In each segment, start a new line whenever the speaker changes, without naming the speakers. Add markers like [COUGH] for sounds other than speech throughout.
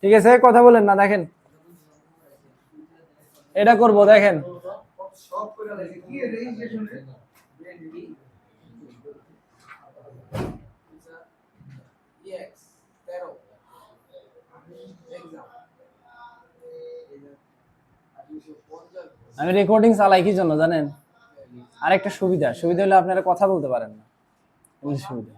ঠিক আছে, কথা বলেন না, দেখেন। এটা করব, দেখেন। আমি রেকর্ডিং চালাই কি জন্য জানেন? আরেকটা সুবিধা সুবিধা হলে আপনারা কথা বলতে পারেন না। সুবিধা।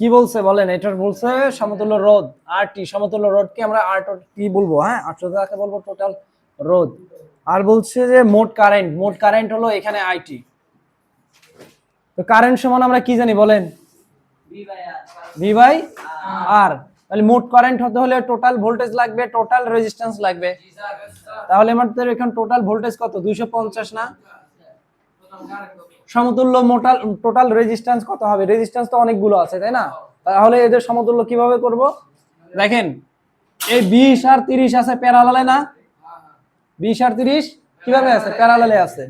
কি বলছে বলেন এটার বলছে সমতুল্য রোদ আর টি সমতুল্য রোধকে আমরা আর টি বলব হ্যাঁ? আটশোটাকে বলব? টোটাল রোদ আর বলছে যে মোট কারেন্ট মোট কারেন্ট হলো এখানে আইটি তো কারেন্ট সমান আমরা কি জানি বলেন? ভি বাই আর তাহলে মোট কারেন্ট হতে হলে টোটাল ভোল্টেজ লাগবে টোটাল রেজিস্ট্যান্স লাগবে। তাহলে আমাদের এখানে টোটাল ভোল্টেজ কত? দুইশো পঞ্চাশ না? সমতুল্য মোটাল টোটাল রেজিস্ট্যান্স কত হবে? রেজিস্ট্যান্স তো অনেকগুলো আছে, তাই না? তাহলে এদের সমতুল্য কীভাবে করব? দেখেন, এই বিশ আর তিরিশ আছে প্যারালালে না? বিশ আর তিরিশ কীভাবে আছে? প্যারালালে আছে।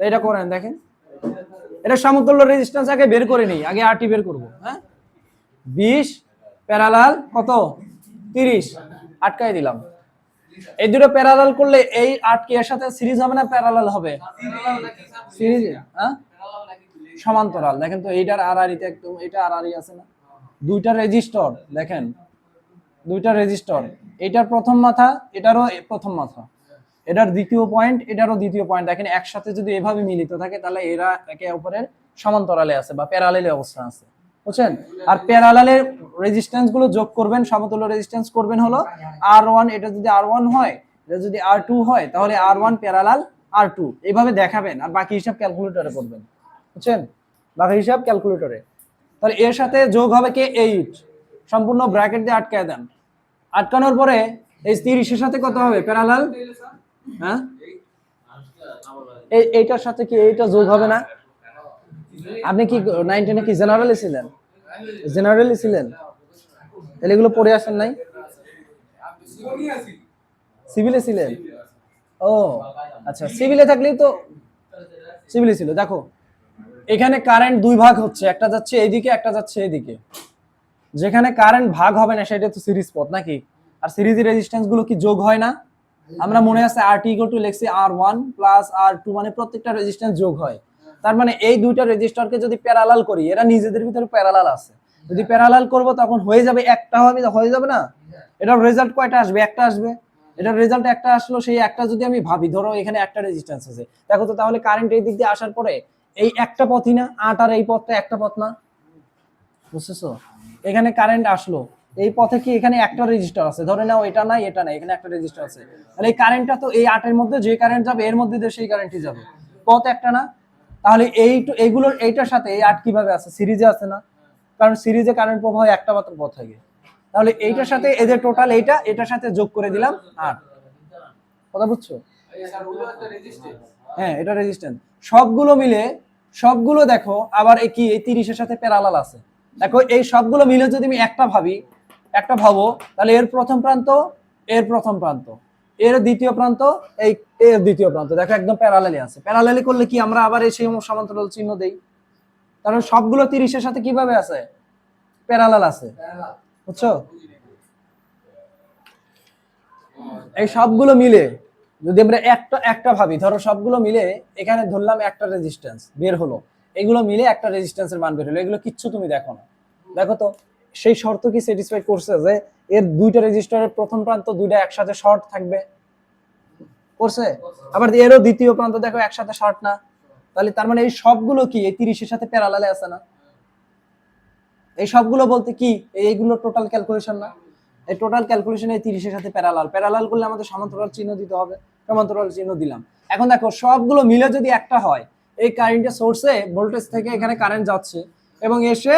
এটা করেন, দেখেন। এটা সমতুল্য রেজিস্ট্যান্স আগে বের করে নিই, আগে আরটি বের করব হ্যাঁ? বিশ প্যারালাল কত? তিরিশ। আটকাই দিলাম। এই দুটো প্যারালাল করলে এই আটকে এর সাথে সিরিজ হবে না প্যারালাল হবে? সিরিজ হ্যাঁ? সমান্তরাল। দেখেন তো এইটার আড়াআড়িতে একদম, এটা আড়াআড়ি আছে না? দুইটা রেজিস্টর, দেখেন। দুইটা রেজিস্টর। এটার প্রথম মাথা, এটারও প্রথম মাথা। এটার দ্বিতীয় পয়েন্ট, এটারও দ্বিতীয় পয়েন্ট। দেখেন, একসাথে যদি এভাবে মিলিত থাকে, তাহলে এরা একে অপরের সমান্তরালে আছে বা প্যারালেলে অবস্থান আছে। বুঝছেন? আর প্যারালালের রেজিস্ট্যান্সগুলো যোগ করবেন, সমতুল্য রেজিস্ট্যান্স করবেন হলো আর ওয়ান এটা যদি আর ওয়ান হয়, এটা যদি আর টু হয়, তাহলে R one parallel R two এইভাবে দেখাবেন আর বাকি হিসাব ক্যালকুলেটরে করবেন। বুঝছেন? বাকি হিসাব ক্যালকুলেটরে তাহলে এর সাথে যোগ হবে কে? এইট সম্পূর্ণ ব্র্যাকেট দিয়ে আটকায় দেন। আটকানোর পরে এই তিরিশের সাথে কত হবে? প্যারালাল হ্যাঁ? এই এইটার সাথে কি এইটা যোগ হবে না? আপনি কি নাইনটিনে কি জেনারেলি ছিলেন? জেনারেলি ছিলেন। তাহলে এগুলো পড়ে আসেন নাই? সিভিলে ছিলেন? ও আচ্ছা সিভিলে থাকলেই তো সিভিলে ছিল। দেখো, এখানে কারেন্ট দুই ভাগ হচ্ছে, একটা যাচ্ছে এইদিকে একটা যাচ্ছে এইদিকে যেখানে কারেন্ট ভাগ হবে না, সেটা তো সিরিজ পথ, নাকি? আর সিরিজের রেজিস্ট্যান্সগুলো কি যোগ হয় না? আমরা মনে আছে আর টি টু লিখছি R one plus R two মানে প্রত্যেকটা রেজিস্ট্যান্স যোগ হয়। তার মানে এই দুইটা রেজিস্টারকে যদি প্যারালাল করি, এরা নিজেদের ভিতরে প্যারালাল আছে। যদি প্যারালাল করব, তখন হয়ে যাবে, একটা হবে, হয়ে যাবে না? এটার রেজাল্ট কয়টা আসবে? একটা আসবে। এটার রেজাল্ট একটা আসলো, সেই একটা যদি আমি ভাবি, ধরো এখানে একটা রেজিস্ট্যান্স আছে। দেখো তো তাহলে কারেন্ট এই দিক দিয়ে আসার পরে এই একটা পথই না, আট আর এই পথটা একটা পথ না? বুঝতেছো? এখানে কারেন্ট আসলো, এই পথে কি এখানে একটা রেজিস্টার আছে? ধরে নাও এটা নাই এটা নাই, এখানে একটা রেজিস্টার আছে। তাহলে এই কারেন্টটা তো এই আটের মধ্যে যে কারেন্ট যাবে, এর মধ্যে দিয়ে সেই কারেন্টই যাবে। পথ একটা না? তাহলে এই এইগুলোর, এইটার সাথে এই আট কীভাবে আছে? সিরিজে আছে না? কারণ সিরিজে কারেন্ট প্রবাহ একটা মাত্র পথ থাকে। তাহলে এইটার সাথে এদের টোটাল এইটা, এটার সাথে যোগ করে দিলাম আট। কথা বুঝছ? হ্যাঁ এটা রেজিস্ট্যান্স সবগুলো মিলে, সবগুলো দেখো, আবার এই কি, এই তিরিশের সাথে প্যারালাল আছে। দেখো, এই সবগুলো মিলে যদি আমি একটা ভাবি, একটা ভাবো, তাহলে এর প্রথম প্রান্ত, এর প্রথম প্রান্ত। এর দ্বিতীয় প্রান্ত, এই এর দ্বিতীয় প্রান্ত। দেখো, একদম প্যারালালি আছে। প্যারালালি করলে কি আমরা আবার এই সেই সমান্তরাল চিহ্ন দেই? কারণ সবগুলো তিরিশের সাথে কীভাবে আছে? প্যারালাল আছে। বুঝছ? এই সবগুলো মিলে, যদি আমরা একটা একটা ভাবি, ধরো সবগুলো মিলে এখানে ধরলাম একটা রেজিস্ট্যান্স বের হলো। এগুলো মিলে একটা রেজিস্ট্যান্সের মান বের হলো। এগুলো কিচ্ছু তুমি দেখো না। দেখো তো, সেই শর্ত কি স্যাটিসফাই করছে যে এর দুইটা রেজিস্টারের প্রথম প্রান্ত দুইটা একসাথে শর্ট থাকবে? করছে? আবার এরও দ্বিতীয় প্রান্ত দেখো একসাথে শর্ট না। তাহলে তার মানে এই সবগুলো কি? এই তিরিশের সাথে প্যারালালে আছে না? এই সবগুলো বলতে কি? এইগুলো টোটাল ক্যালকুলেশন না। এই টোটাল ক্যালকুলেশনে তিরিশের সাথে প্যারালাল প্যারালাল করলে আমাদের সমান্তরাল চিহ্ন দিতে হবে। সমান্তরাল চিহ্ন দিলাম। এখন দেখো, সবগুলো মিলে যদি একটা হয়, এই কারেন্টের সোর্সে ভোল্টেজ থেকে এখানে কারেন্ট যাচ্ছে এবং এসে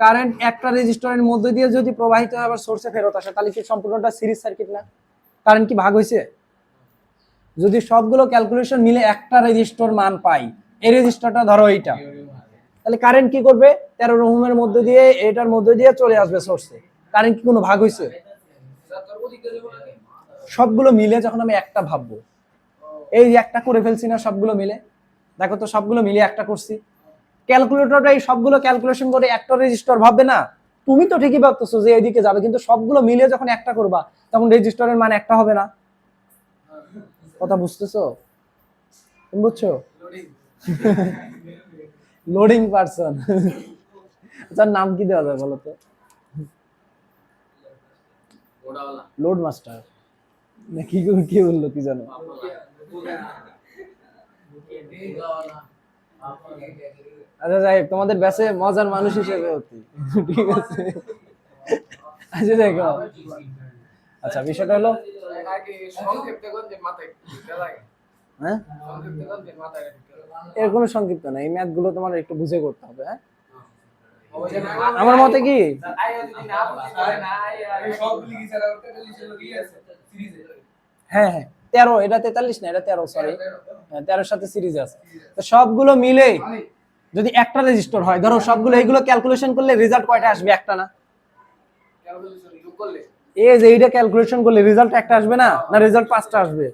কারেন্ট একটা রেজিস্টরের মধ্যে দিয়ে যদি প্রবাহিত হয়, আবার সোর্সে ফেরত আসে, তাহলে কি সম্পূর্ণটা সিরিজ সার্কিট না? কারেন্ট কি ভাগ হয়েছে? যদি সবগুলো ক্যালকুলেশন মিলে একটা রেজিস্টর মান পাই, এই রেজিস্টরটা ধরো এইটা। তাহলে কারেন্ট কি করবে? তেরো রুমের মধ্যে দিয়ে এটার মধ্যে দিয়ে চলে আসবে সোর্সে কারেন্ট কি কোনো ভাগ হয়েছে সবগুলো মিলে যখন আমি একটা ভাববো এই একটা করে ফেলছি না সবগুলো মিলে। দেখো তো সবগুলো মিলে একটা করছি। ক্যালকুলেটরটা এই সবগুলো ক্যালকুলেশন করে একটা রেজিস্টার ভাববে না। তুমি তো ঠিকই ভাবতেছো যে এইদিকে যাবে কিন্তু সবগুলো মিলে যখন একটা করবা তখন রেজিস্টারের মান একটা হবে না। কথা বুঝতেছো? তুমি বুঝছ? [LAUGHS] লোডিং পারসন তার নাম কি দেওয়া যায় বলো তো? লোড মাস্টার না, কি বলল কি জানো? আচ্ছা যাই তোমাদের ব্যাসে মজার মানুষ হিসেবে অতি। ঠিক আছে। আচ্ছা দেখো আচ্ছা বিষয়টা হলো হ্যাঁ? এর কোনো সংক্ষিপ্ত না এই ম্যাথগুলো তোমার একটু বুঝে করতে হবে হ্যাঁ? আমার মতে কি? হ্যাঁ হ্যাঁ তেরো এটা তেতাল্লিশ না এটা তেরো সরি হ্যাঁ তেরোর সাথে সিরিজ আছে। তো সবগুলো মিলে যদি একটা রেজিস্টার হয় ধরো সবগুলো এইগুলো ক্যালকুলেশন করলে রেজাল্ট কয়টা আসবে? একটা না?
ক্যালকুলেশন যোগ করলে?
এই যে এইটা ক্যালকুলেশন করলে রেজাল্ট একটা আসবে না? না রেজাল্ট পাঁচটা আসবে?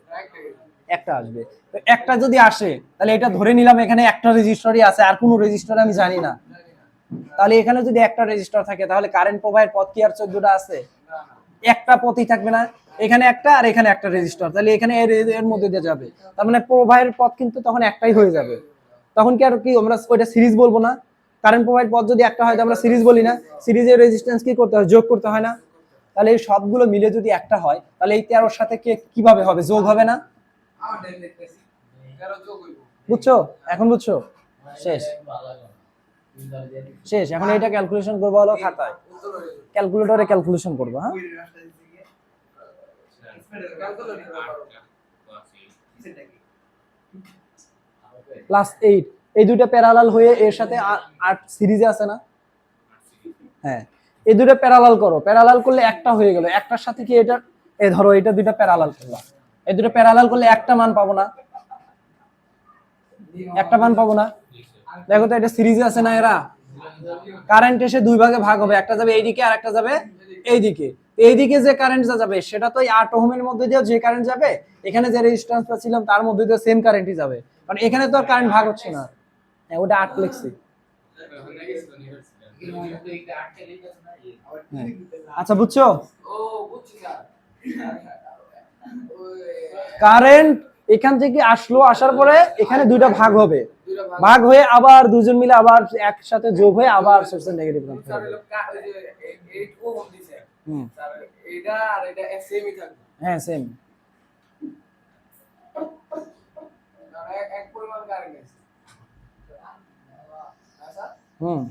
একটা আসবে। তো একটা যদি আসে, তাহলে এটা ধরে নিলাম এখানে একটা রেজিস্টারই আছে, আর কোনো রেজিস্টার আমি জানি না। তাহলে এখানে যদি একটা রেজিস্টার থাকে, তাহলে কারেন্ট প্রবাহের পথ কি আর চোদ্দটা আছে? একটা পথই থাকবে না। এখানে একটা আর এখানে একটা রেজিস্টার তাহলে এখানে এর মধ্যে দিয়ে যাবে। তার মানে প্রবাহের পথ কিন্তু তখন একটাই হয়ে যাবে। তখন কি আর কি, আমরা ওইটা সিরিজ বলব না? কারেন্ট প্রবাহের পথ যদি একটা হয় তো আমরা সিরিজ বলি না। সিরিজের রেজিস্ট্যান্স কি করতে হয়? যোগ করতে হয় না। তাহলে এই সবগুলো মিলে যদি একটা হয়, তাহলে এই তেরোর সাথে কে কীভাবে হবে? যোগ হবে না? বুঝছ? এখন বুঝছ? শেষ। শেষ। এখন এটা ক্যালকুলেশন করব হলো খাতায়।
হয়ে
ক্যালকুলেটরে ক্যালকুলেশন করব হ্যাঁ? প্লাস এইট এই দুইটা প্যারালাল হয়ে এর সাথে আট সিরিজে আছে না? হ্যাঁ। এই দুটো প্যারালাল করো। প্যারালাল করলে একটা হয়ে গেল। একটার সাথে কি এটা এই ধরো এটা দুইটা প্যারালাল করলাম। এই দুটো প্যারালাল করলে একটা মান পাবো না। একটা মান পাবো না। দেখো তো, এটা সিরিজে আছে না এরা? কারেন্ট এসে দুই ভাগে ভাগ হবে। একটা যাবে এইদিকে আর একটা যাবে এইদিকে। এইদিকে যে কারেন্ট যা যাবে, সেটা তো এই আট ওহমের মধ্যে দিয়ে যে কারেন্ট যাবে, এখানে যে রেজিস্ট্যান্সটা ছিলাম তার মধ্যে দিয়ে সেম কারেন্টই যাবে। কারণ এখানে তো আর কারেন্ট ভাগ হচ্ছে না। হ্যাঁ ওটা আট লিখছি। হ্যাঁ। আচ্ছা বুঝছ?
ও, বুঝছি, স্যার।
কারেন্ট এখান থেকে আসলো আসার পরে এখানে দুইটা ভাগ হবে।
ভাগ
হয়ে আবার দুজন মিলে আবার একসাথে যোগ হয়ে আবার সোর্সের নেগেটিভ হবে। হুম।
স্যার আর এটা সেমই থাকবে
হ্যাঁ সেম
এক এক পরিমাণ কারেন্ট আছে
হুম।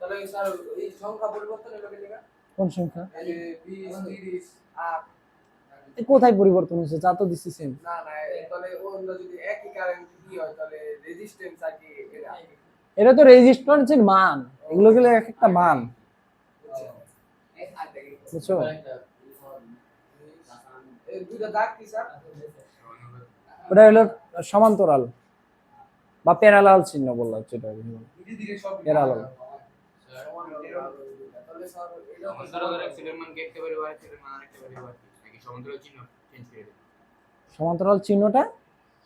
তাহলে স্যার এই সংখ্যা পরিবর্তন হলো
কোন সংখ্যা?
20 30 8
এ কোথায় পরিবর্তন হয়েছে? যা তো দিচ্ছি সেম
না না তাহলে অন্য যদি একই কারেন্ট কি হয় তাহলে রেজিস্ট্যান্স আর কি এটা
এটা তো রেজিস্ট্যান্সের মান। এগুলো গেলে এক একটা মান। বুঝছ? ওটা হলো সমান্তরাল। বা প্যারালাল চিহ্ন বললাম। যেটা প্যারালাল
তাহলে স্যার এটা
সমান্তরাল মান মান সমান্তরাল চিহ্ন চেঞ্জ করে দেব।
সমান্তরাল চিহ্নটা?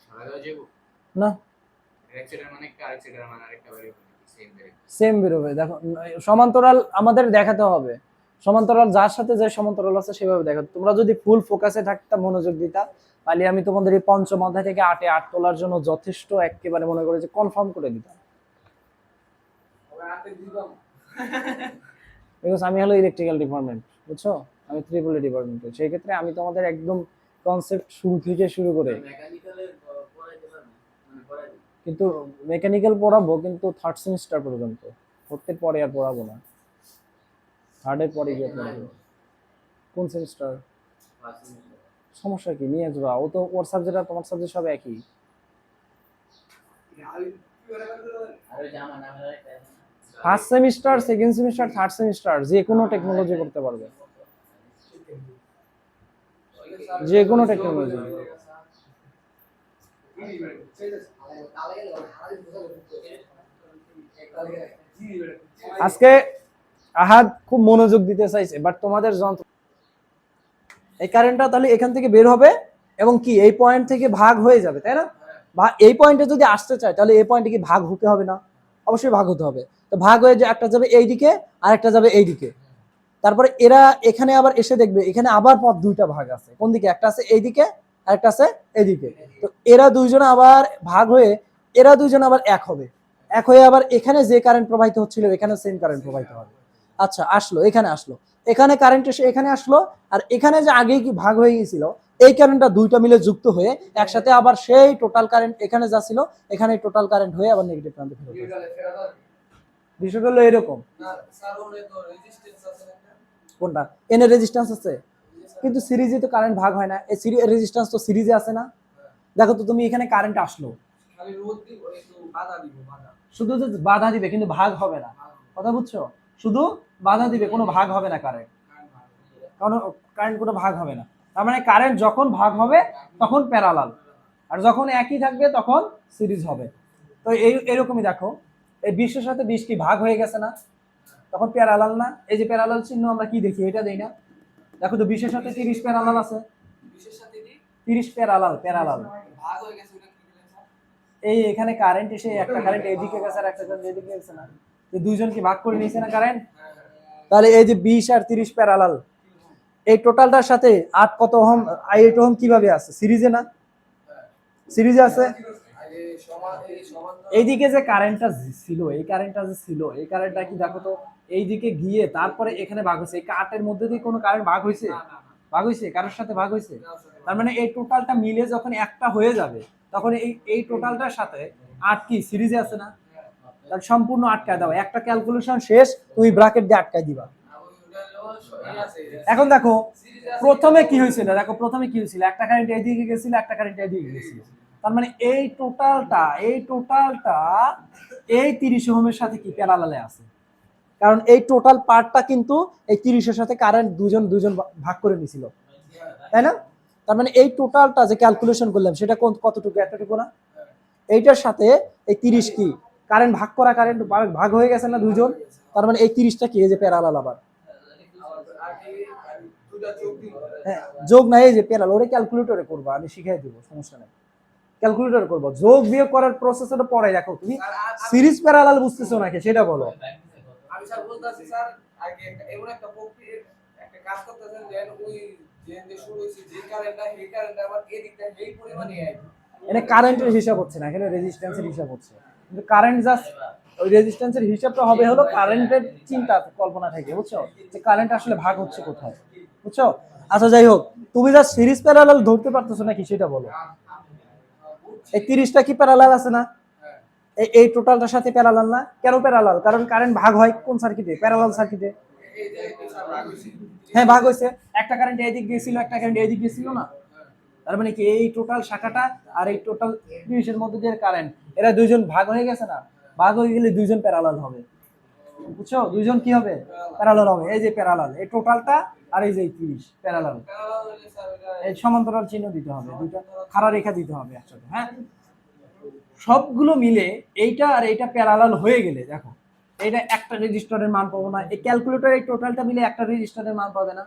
সরা দেওয়া যাবে?
না।
অ্যাক্সিলের মান মান আরেকটা পারি সেম
বেরোবে দেখো সমান্তরাল আমাদের দেখাতে হবে। সমান্তরাল যার সাথে যে সমান্তরাল আছে সেভাবে দেখো। তোমরা যদি ফুল ফোকাসে থাকতা মনোযোগ দিতা তাহলে আমি তোমাদের এই পঞ্চম অধ্যায় থেকে আটে আট তোলার জন্য যথেষ্ট একেবারে মনে করে যে কনফার্ম করে দিতাম বিকজ আমি হলো ইলেকট্রিক্যাল ডিপার্টমেন্ট বুঝছ? আমি ত্রিপুলি ডিপার্টমেন্টে সেই ক্ষেত্রে আমি তোমাদের একদম কনসেপ্ট শুরু থেকে শুরু করে
দিলাম মানে
কিন্তু মেকানিক্যাল পড়াবো কিন্তু থার্ড সেমিস্টার পর্যন্ত। ফোর্থের পরে আর পড়াবো না। থার্ডের পরে গিয়ে পড়াবো। কোন সেমিস্টার সমস্যা কি? নিয়ে যাবা ও তো ওর সাবজেক্ট আর তোমার সাবজেক্ট সব একই। First semester second semester third semester যে কোনো টেকনোলজি করতে পারবে। যে কোনো টেকনোলজি আজকে আহাদ খুব মনোযোগ দিতে চাইছে বাট তোমাদের যন্ত্র এই কারেন্টটা তাহলে এখান থেকে বের হবে এবং কি, এই পয়েন্ট থেকে ভাগ হয়ে যাবে, তাই না? এই পয়েন্টে যদি আসতে চায়, তাহলে এই পয়েন্টে কি ভাগ হতে হবে না? অবশ্যই ভাগ হতে হবে। তো ভাগ হয়ে যে একটা যাবে এইদিকে আর একটা যাবে এই দিকে তারপরে এরা এখানে আবার এসে দেখবে, এখানে আবার পথ দুইটা ভাগ আছে। কোন দিকে? একটা আছে এইদিকে আর একটা আছে এদিকে। তো এরা দুইজন আবার ভাগ হয়ে, এরা দুইজন আবার এক হবে। এক হয়ে আবার এখানে যে কারেন্ট প্রবাহিত হচ্ছিল এখানে সেম কারেন্ট প্রবাহিত হবে। আচ্ছা আসলো, এখানে আসলো। এখানে কারেন্ট এসে এখানে আসলো, আর এখানে যে আগে কি ভাগ হয়ে গেছিল এই কারেন্টটা দুইটা মিলে যুক্ত হয়ে একসাথে আবার সেই টোটাল কারেন্ট এখানে যা ছিল, এখানে টোটাল কারেন্ট হয়ে আবার নেগেটিভ প্রান্তে ফেরত বিষয়টা হলো এরকম। কোনটা? এনে রেজিস্ট্যান্স আছে। কিন্তু সিরিজে তো কারেন্ট ভাগ হয় না। এই রেজিস্ট্যান্স তো সিরিজে আছে না। দেখো তো তুমি এখানে কারেন্ট আসলো। শুধু তো বাধা দিবে কিন্তু ভাগ হবে না। কথা বুঝছ? শুধু বাধা দিবে কোনো ভাগ হবে না কারেন্ট কারণ কারেন্ট কোনো ভাগ হবে না। তার মানে কারেন্ট যখন ভাগ হবে তখন প্যারালাল আর যখন একই থাকবে তখন সিরিজ হবে। তো এই এরকমই দেখো। এই বিশ্বের সাথে বিশ কি ভাগ হয়ে গেছে না? তখন প্যারালাল না? এই যে প্যারালাল চিহ্ন আমরা কি দেখি? এটা দেই না। দেখো তো বিশের সাথে তিরিশ প্যারালাল আছে। তিরিশ প্যারালাল প্যারালাল। এই এখানে কারেন্ট এসে একটা কারেন্ট এদিকে গেছে আর একটা কারেন্ট এদিকে গেছে না। যে দুইজন কি ভাগ করে নিয়েছে না কারেন্ট তাহলে এই যে বিশ আর তিরিশ প্যারালাল এই টোটালটার সাথে আট কত ওহম এইট ওহম কীভাবে আছে? সিরিজে না? সিরিজে আছে? এইদিকে যে কারেন্টটা ছিল এই কারেন্টটা যে ছিল এই কারেন্টটা কি দেখো তো এইদিকে গিয়ে তারপরে এখানে ভাগ হয়েছে। এই কাটের মধ্যে দিয়ে কোনো কারেন্ট ভাগ হয়েছে? ভাগ হয়েছে? কারোর সাথে ভাগ হয়েছে? তার মানে এই টোটালটা মিলে যখন একটা হয়ে যাবে তখন এই এই টোটালটার সাথে আট কি সিরিজে আছে না? তাহলে সম্পূর্ণ আটকায় দাও। একটা ক্যালকুলেশন শেষ তুমি ব্র্যাকেট দিয়ে আটকায় দিবা। এখন দেখো প্রথমে কি হয়েছিল? দেখো প্রথমে কি হয়েছিল? একটা কারেন্ট এইদিকে গেছিল একটা কারেন্ট এইদিকে গেছিল। তার মানে এই টোটালটা এই টোটালটা এই তিরিশ ওহমের সাথে কি প্যারালালে আছে? কারণ এই টোটাল পার্টটা কিন্তু এই তিরিশের সাথে কারেন্ট দুজন দুজন ভাগ করে নিছিল। তাই না? তার মানে এই টোটালটা যে ক্যালকুলেশন করলাম, সেটা কোন, কতটুকু, এতটুকু না? এইটার সাথে এই তিরিশ কি? কারেন্ট ভাগ করা কারেন্ট ভাগ হয়ে গেছে না দুজন তার মানে এই তিরিশটা কি? এই যে প্যারালাল আবার। হ্যাঁ যোগ না, এই যে পেরাল ওরে ক্যালকুলেটরে করব, আমি শিখাই দিব, সমস্যা নেই। ক্যালকুলেটর করব। যোগ বিয়োগ করার প্রসেসটা পরে দেখো তুমি সিরিজ প্যারালাল বুঝতেছো নাকি? সেটা বলো।
আমি স্যার বলতেছি স্যার আগে এমন একটা প্রক্রিয়া একটা কাজ করতেছেন যে ওই যে যে শুরু হয়েছে যে কারেন্টটা সেই কারেন্টটা আবার এই দিকটা এই পরিমাণে আইবে
এখানে কারেন্টের হিসাব হচ্ছে না এখানে রেজিস্ট্যান্সের হিসাব হচ্ছে। কিন্তু কারেন্ট জাস্ট ওই রেজিস্ট্যান্সের হিসাবটা হবে হলো কারেন্টের চিন্তা কল্পনা থেকে বুঝছ? যে কারেন্ট আসলে ভাগ হচ্ছে কোথায় বুঝছ? আচ্ছা যাই হোক তুমি যা সিরিজ প্যারালাল ধরতে পারতেছো নাকি সেটা বলো। এই তিরিশটা কি প্যারালাল আছে না? এই এই টোটালটার সাথে প্যারালাল না? কেন প্যারালাল কারণ কারেন্ট ভাগ হয় কোন সার্কিটে প্যারালাল সার্কিটে হ্যাঁ ভাগ হয়েছে। একটা কারেন্ট এদিক গিয়েছিল একটা কারেন্ট এদিক গিয়েছিল না? তার মানে কি এই টোটাল শাখাটা আর এই টোটাল তিরিশের মধ্যে যে কারেন্ট এরা দুইজন ভাগ হয়ে গেছে না? ভাগ হয়ে গেলে দুইজন প্যারালাল হবে। বুঝছ? দুইজন কি হবে? প্যারালাল হবে। এই যে প্যারালাল এই টোটালটা আর এই যে তিরিশ প্যারালাল।
এটা
এই সমান্তরাল চিহ্ন দিতে হবে দুইটা খাড়া রেখা দিতে হবে একসাথে হ্যাঁ? সবগুলো মিলে এইটা আর এইটা প্যারালাল হয়ে গেলে দেখো এইটা একটা রেজিস্টারের মান পাবো না এই ক্যালকুলেটর এই টোটালটা মিলে একটা রেজিস্টারের মান পাবে না।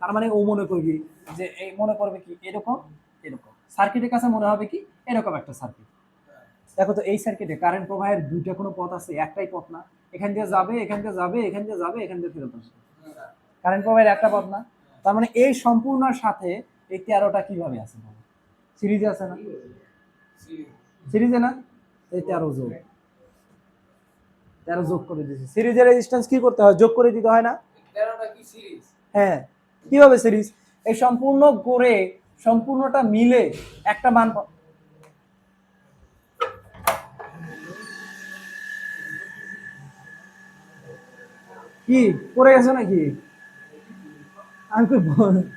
তার মানে ও মনে করবি যে এই মনে করবে কি এরকম এরকম। সার্কিটের কাছে মনে হবে কি এরকম একটা সার্কিট। দেখো তো এই সার্কিটে কারেন্ট প্রবাহের দুইটা কোনো পথ আছে একটাই পথ না। এখান দিয়ে যাবে এখান দিয়ে যাবে এখান দিয়ে যাবে এখান দিয়ে ফেরত আসবে। কারেন্ট প্রবাহের একটা পথ না। তার মানে এই সম্পূর্ণর সাথে এই তেরোটা কীভাবে আছে? সিরিজে আছে না? সিরিজে না? এই তেরো যোগ। তেরো যোগ করে দিয়েছে। সিরিজের রেজিস্ট্যান্স কি করতে হয়? যোগ করে দিতে হয় না? হ্যাঁ। কীভাবে সিরিজ? এই সম্পূর্ণ করে সম্পূর্ণটা মিলে একটা মান কি? পড়ে গেছে নাকি? আমি তো বল-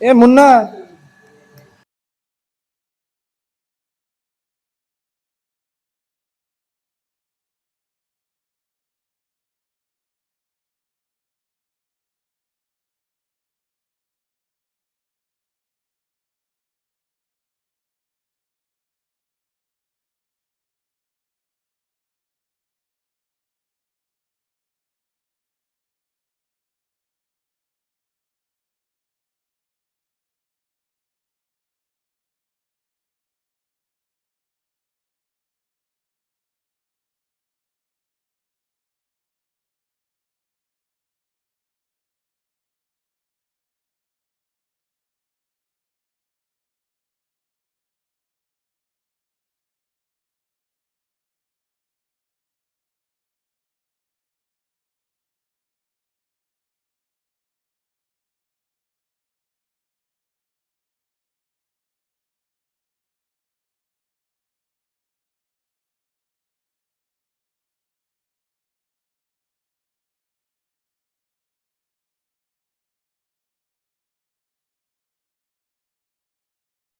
এ মুন্না